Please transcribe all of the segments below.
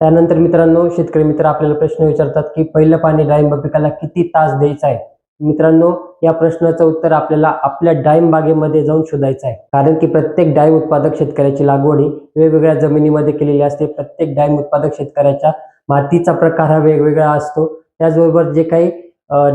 त्यानंतर मित्रांनो शेतकरी मित्र आपल्याला प्रश्न विचारतात की पहिलं पाणी डाळिंब पिकाला किती तास द्यायचं आहे? मित्रांनो या प्रश्नाचं उत्तर आपल्याला आपल्या डाळिंब बागेमध्ये जाऊन शोधायचं आहे. कारण की प्रत्येक डाळिंब उत्पादक शेतकऱ्याची लागवड ही वेगवेगळ्या जमिनीमध्ये केलेली असते. प्रत्येक डाळिंब उत्पादक शेतकऱ्याच्या मातीचा प्रकार हा वेगवेगळा असतो. त्याचबरोबर जे काही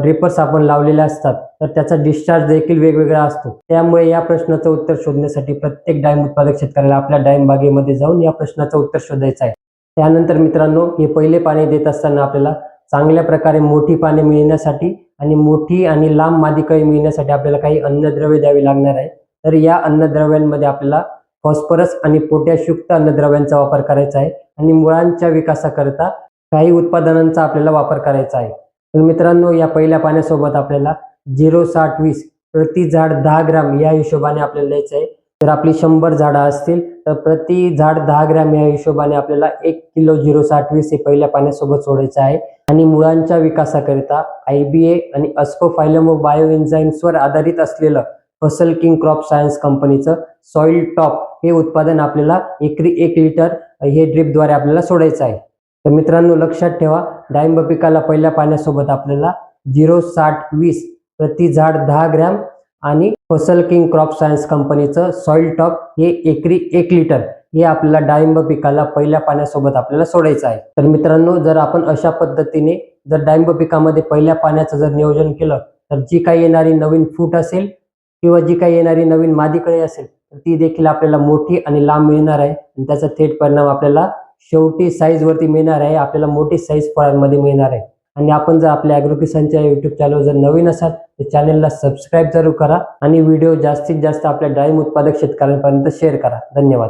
ड्रिपर्स आपण लावलेले असतात तर त्याचा डिस्चार्ज देखील वेगवेगळा असतो. त्यामुळे या प्रश्नाचं उत्तर शोधण्यासाठी प्रत्येक डाळिंब उत्पादक शेतकऱ्याला आपल्या डाळिंब बागेमध्ये जाऊन या प्रश्नाचं उत्तर शोधायचं आहे. त्यानंतर मित्रांनो हे पहिले पाणी देत असताना आपल्याला चांगल्या प्रकारे मोठी पाने मिळण्यासाठी आणि मोठी आणि लांब मादी कळी मिळण्यासाठी आपल्याला काही अन्नद्रव्ये द्यावी लागणार आहे. तर या अन्नद्रव्यांमध्ये आपल्याला फॉस्फरस आणि पोटॅशयुक्त अन्नद्रव्यांचा वापर करायचा आहे आणि मुळांच्या विकासाकरता काही उत्पादनांचा आपल्याला वापर करायचा आहे. तर मित्रांनो या पहिल्या पाण्यासोबत आपल्याला झिरो साठ वीस प्रति झाड दहा ग्राम या हिशोबाने आपल्याला द्यायचं आहे. जर आपली शंभर झाडं असतील तर प्रति झाड दहा ग्रॅम या हिशोबाने आपल्याला एक किलो झिरो साठ वीस हे पहिल्या पाण्यासोबत सोडायचं आहे. आणि मुळांच्या विकासाकरिता आय बी ए आणि अस्कोफायलम व बायो एन्झाईम्सवर आधारित असलेलं फसल किंग क्रॉप सायन्स कंपनीचं सॉइल टॉप हे उत्पादन आपल्याला एकरी एक लिटर हे ड्रिपद्वारे आपल्याला सोडायचं आहे. तर मित्रांनो लक्षात ठेवा डाळिंब पिकाला पहिल्या पाण्यासोबत आपल्याला झिरो साठ वीस प्रति झाड दहा ग्रॅम आणि फसल किंग क्रॉप सायन्स कंपनीचं सॉइल टॉप हे एकरी एक लिटर हे आपल्याला डाळिंब पिकाला पहिल्या पाण्यासोबत आपल्याला सोडायचं आहे. तर मित्रांनो जर आपण अशा पद्धतीने जर डाळिंब पिकामध्ये पहिल्या पाण्याचं जर नियोजन केलं तर जी काही येणारी नवीन फूट असेल किंवा जी काही येणारी नवीन मादीकळी असेल तर ती देखील आपल्याला मोठी आणि लांब मिळणार आहे आणि त्याचा थेट परिणाम आपल्याला शेवटी साईज वरती मिळणार आहे आपल्याला मोठी साईज फळांमध्ये मिळणार आहे. आणि आपण जर आपल्या अॅग्रो किसानच्या युट्यूब चॅनल जर नवीन असाल तर चॅनलला सबस्क्राईब जरूर करा आणि व्हिडिओ जास्तीत जास्त आपल्या डाळिंब उत्पादक शेतकऱ्यांपर्यंत शेअर करा. धन्यवाद.